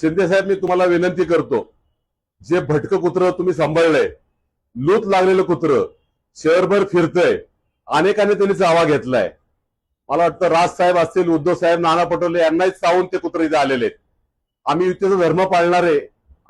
शिंदे साहेब मी तुम्हाला विनंती करतो जे भटकं कुत्र तुम्ही सांभाळलंय लूत लागलेलं कुत्र शहरभर फिरतंय अनेकांनी त्यांनी चावा घेतलाय. मला वाटतं राज साहेब असतील उद्धव साहेब नाना पटोले यांनाही चावून ते कुत्र इथे आलेले आम्ही युतीचा धर्म पाळणारे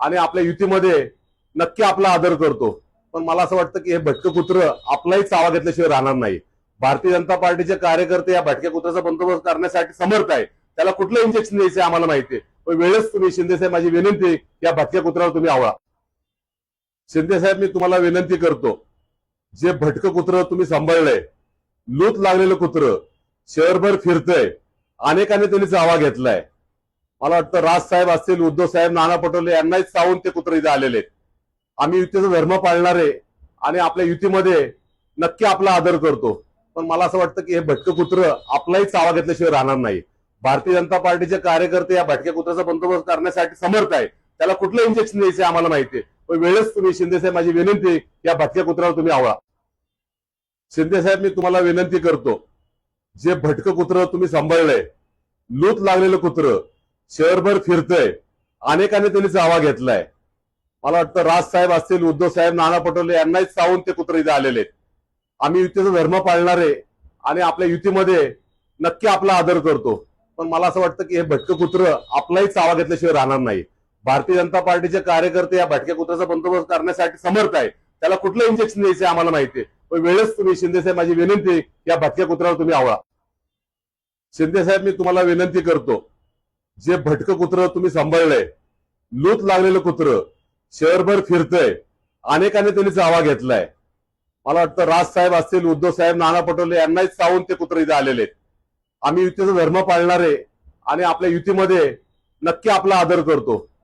आणि आपल्या युतीमध्ये नक्की आपला आदर करतो. पण मला असं वाटतं की हे भटकं कुत्र आपलाही चावा घेतल्याशिवाय राहणार नाही. भारतीय जनता पार्टीचे कार्यकर्ते या भटक्या कुत्र्याचा बंदोबस्त करण्यासाठी समर्थ आहे त्याला कुठलं इंजेक्शन द्यायचं आम्हाला माहिती आहे. वेळेस तुम्ही शिंदे साहेब माझी विनंती या भटक्या कुत्र्यावर तुम्ही आवळा. शिंदे साहेब मी तुम्हाला विनंती करतो जे भटकं कुत्र तुम्ही सांभाळलंय लूत लागलेलं कुत्र शहरभर फिरतंय अनेकांनी त्यांनी चावा घेतलाय. मला वाटतं राज साहेब असतील उद्धव साहेब नाना पटोले यांनाही चावून ते कुत्र इथे आलेले आम्ही युतीचा धर्म पाळणारे आणि आपल्या युतीमध्ये नक्की आपला आदर करतो. पण मला असं वाटतं की हे भटकं कुत्र आपलाही चावा घेतल्याशिवाय राहणार नाही. भारतीय जनता पार्टीचे कार्यकर्ते या भटक्या कुत्र्याचा बंदोबस्त करण्यासाठी समर्थ आहे. त्याला कुठलं इंजेक्शन द्यायचं आम्हाला माहिती आहे. पण वेळेस तुम्ही शिंदेसाहेब माझी विनंती आहे, या भटक्या कुत्र्यावर तुम्ही आवळा. शिंदेसाहेब मी तुम्हाला विनंती करतो जे भटकं कुत्र तुम्ही सांभाळलंय लूत लागलेलं कुत्र शहरभर फिरतंय अनेकांनी त्यांनी चावा घेतलाय. मला वाटतं राज साहेब असतील उद्धव साहेब नाना पटोले यांनाही चावून ते कुत्र इथे आलेले आहेत. आम्ही युतीचा धर्म पाळणारे आणि आपल्या युतीमध्ये नक्की आपला आदर करतो. पण मला असं वाटतं की हे भटकं कुत्र आपलाही चावा घेतल्याशिवाय राहणार नाही. भारतीय जनता पार्टीचे कार्यकर्ते या भटक्या कुत्र्याचा बंदोबस्त करण्यासाठी समर्थ आहे. त्याला कुठलं इंजेक्शन द्यायचं आम्हाला माहिती आहे. पण वेळेस तुम्ही शिंदे साहेब माझी विनंती आहे, या भटक्या कुत्र्यावर तुम्ही आवळा. शिंदे साहेब मी तुम्हाला विनंती करतो जे भटकं कुत्र तुम्ही सांभाळलंय लूत लागलेलं कुत्र शहरभर फिरतंय अनेकांनी त्यांनी चावा घेतलाय. मला वाटतं राज साहेब असतील उद्धव साहेब नाना पटोले यांनाही चावून ते कुत्र इथे आलेले आहेत. आम्ही युतीचा धर्म पाळणारे आणि आपल्या युतीमध्ये नक्की आपला आदर करतो.